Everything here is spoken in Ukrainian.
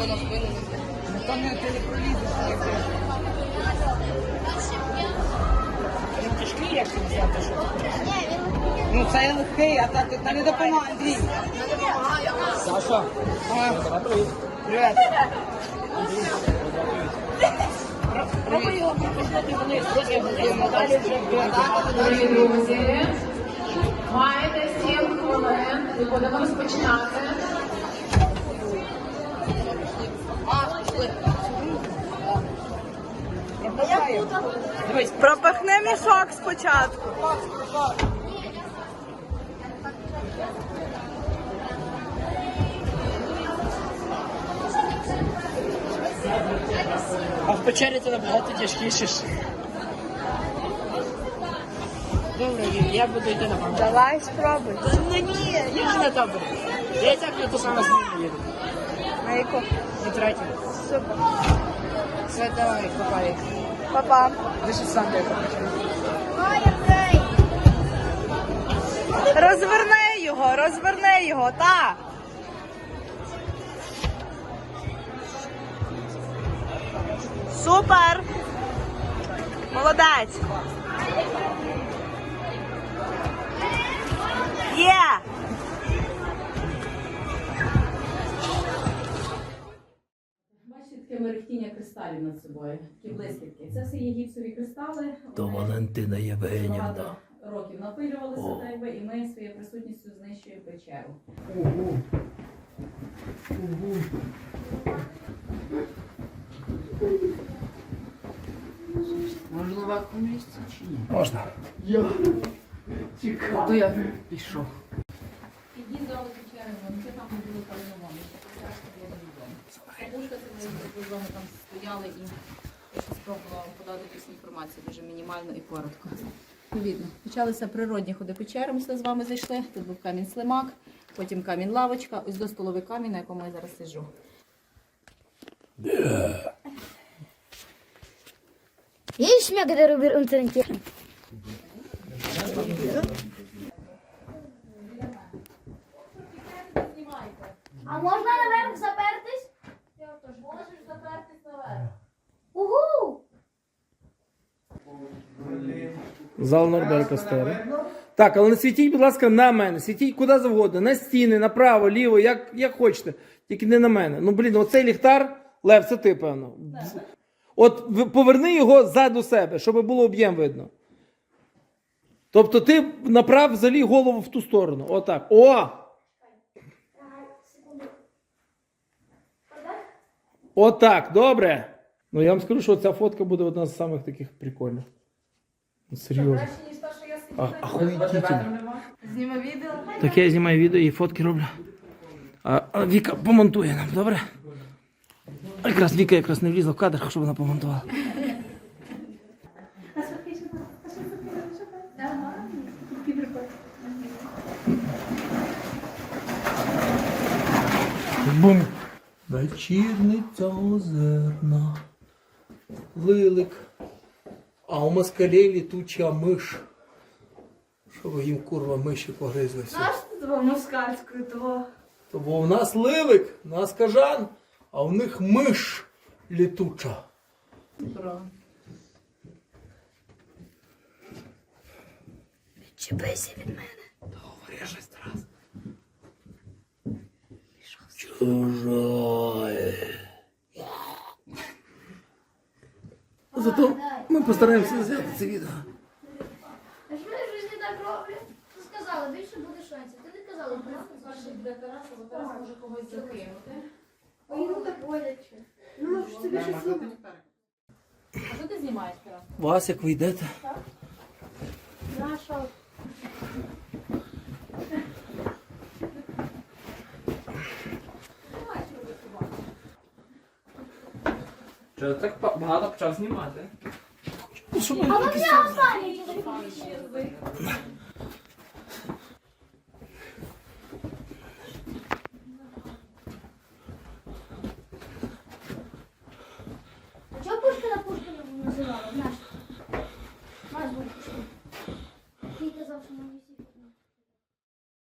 що на спину не буде. Ну то не ти не пролізеш. як ти. Він тяжкий, як це взяти, що? Ну це є легкий, а так та не допомагає, Андрій. Саша. А, Привет. Пробуй його пропустити вниз, трохи вниз, далі вже. Дорогі друзі, маєте 7 хвилин і будемо розпочинати. Дивись, Пропихни мішок спочатку. а в печері це набагато тяжкіше. Добре, я буду йти на пам'ять. Давай спробуй. Та ну ні, я ж на таборі. Я і так на ту саму зміну їду. На яку? На третю. Супер. Все, давай, копай. Ще сам де копаєш. Розверни його, розверни його, та. Супер. Молодець. Є. Бачите, таке мерехтіння кристалів над собою, такі блискітки. Це все є гіпсові кристали. То Вони Валентина Євгенівна. років напилювалися так би, і ми своєю присутністю знищуємо печеру. Можна вакуум місце чи ні? Можна. То я пішов. Під'їздили печери, вони там не були. Страшно. Бабушка з вами там стояли і я спробувала подати якусь інформацію дуже мінімально і коротко. Відповідно, почалися природні ходи печери, ми з вами зайшли. Тут був камінь слимак, потім камінь лавочка, ось до столовий камінь, на якому я зараз сиджу. Ich darüber unseren Tier. А можна наверх запертись? Можеш запертись наверх. Угу! Зал Норберка Стери. Так, але не світіть, будь ласка, на мене. Світіть куди завгодно. На стіни, направо, ліво, як, як хочете. Тільки не на мене. Ну, блін, оцей ліхтар, Лев, це ти, певно. От поверни його ззаду себе, щоб було об'єм видно. Тобто ти направ взагалі голову в ту сторону. Отак. О! Отак, добре. Ну я вам скажу, що ця фотка буде одна з самих таких прикольних. Ну, Серйозно. А, охуєтительно. Зніми відео. Так я знімаю відео і фотки роблю. А, а Віка помонтує нам, добре? А Якраз Віка якраз не влізла в кадр, щоб вона помонтувала. Бум. Вечірниця озерна. Лилик. А у москалей літуча миш. Щоб їм курва миші погризли. все. Того москальською, того. То бо у нас лилик, у нас кажан, а у них миш літуча. Чіпися від мене. Говори шесть раз. Чужой. Зато ми постараємося взяти це відео. А що я в житті так роблю? Ти сказала, більше буде шансів. Ти не казала, Перше буде Тарас, бо Тарас може когось закинути. Ой, ну так боляче. Ну, ж тобі щось слухати. А що ти знімаєш, Тарас? Вас, як ви йдете? Наша. Що так ба- багато почав знімати? Щоб А мені останній телефон.